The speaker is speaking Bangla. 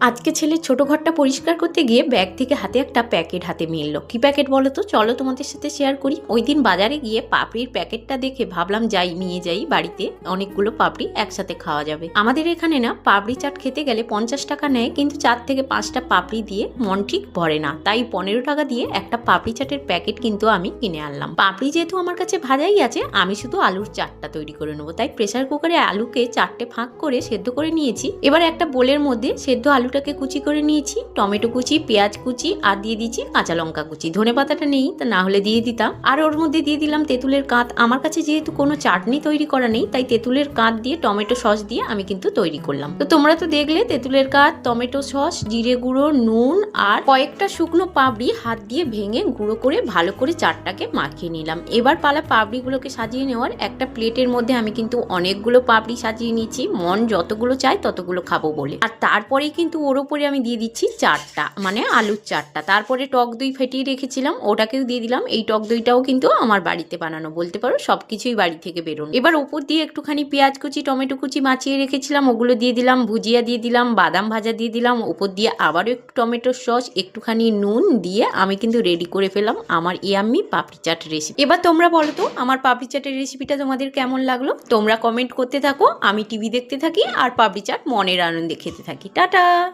আজকে ছেলের ছোট ঘরটা পরিষ্কার করতে গিয়ে ব্যাগ থেকে হাতে একটা প্যাকেট হাতে মিলল। কি প্যাকেট বলো তো? চলো তোমাদের সাথে শেয়ার করি। ওই দিন বাজারে গিয়ে পাপড়ির প্যাকেটটা দেখে ভাবলাম যাই, নিয়ে যাই। বাড়িতে অনেকগুলো পাপড়ি একসাথে খাওয়া যাবে। আমাদের এখানে না পাপড়ি চাট খেতে গেলে পঞ্চাশ টাকা নেয়, কিন্তু চার থেকে পাঁচটা পাপড়ি দিয়ে মন ঠিক ভরে না। তাই পনেরো টাকা দিয়ে একটা পাপড়ি চাটের প্যাকেট কিন্তু আমি কিনে আনলাম। পাপড়ি যেহেতু আমার কাছে ভাজাই আছে, আমি শুধু আলুর চাটটা তৈরি করে নেব। তাই প্রেসার কুকারে আলুকে চারটে ফাঁক করে সেদ্ধ করে নিয়েছি। এবার একটা বোলের মধ্যে সেদ্ধ আলুটাকে কুচি করে নিয়েছি, টমেটো কুচি, পেঁয়াজ কুচি আর দিয়ে দিচ্ছি কাঁচা লঙ্কা কুচি। ধনে পাতাটা নেই, তা না হলে দিয়ে দিতাম। আর ওর মধ্যে দিয়ে দিলাম তেঁতুলের কাঁত আমার কাছে যেহেতু কোনো চাটনি তৈরি করা নেই, তাই তেঁতুলের কাঁত দিয়ে, টমেটো সস দিয়ে আমি কিন্তু তৈরি করলাম। তো তোমরা তো দেখলে তেঁতুলের কাঁত টমেটো সস, জিরে গুঁড়ো, নুন আর কয়েকটা শুকনো পাপড়ি হাত দিয়ে ভেঙে গুঁড়ো করে ভালো করে চাটটাকে মাখিয়ে নিলাম। এবার পালা পাপড়িগুলোকে সাজিয়ে নেওয়ার একটা প্লেটের মধ্যে আমি কিন্তু অনেকগুলো পাপড়ি সাজিয়ে নিয়েছি। মন যতগুলো চায় ততগুলো খাব বলে। আর তারপরেই কিন্তু ওর ওপরে আমি দিয়ে দিচ্ছি চারটা মানে আলুর চারটা। তারপরে টক দই ফেটিয়ে রেখেছিলাম, ওটাকেও দিয়ে দিলাম। এই টক দইটাও কিন্তু আমার বাড়িতে বানানো, বলতে পারো সব কিছুই বাড়ি থেকে বেরোনো। এবার ওপর দিয়ে একটুখানি পেঁয়াজ কুচি, টমেটো কুচি মাছিয়ে রেখেছিলাম, ওগুলো দিয়ে দিলাম, ভুজিয়া দিয়ে দিলাম, বাদাম ভাজা দিয়ে দিলাম, ওপর দিয়ে আবারও একটু টমেটো সস, একটুখানি নুন দিয়ে আমি কিন্তু রেডি করে ফেলাম আমার ইয়াম্মি পাপড়ি চাট রেসিপি এবার তোমরা বলো তো, আমার পাপড়ি চাটের রেসিপিটা তোমাদের কেমন লাগল? তোমরা কমেন্ট করতে থাকো, আমি টিভি দেখতে থাকি আর পাপড়ি চাট মনের আনন্দে খেতে থাকি। টাটা!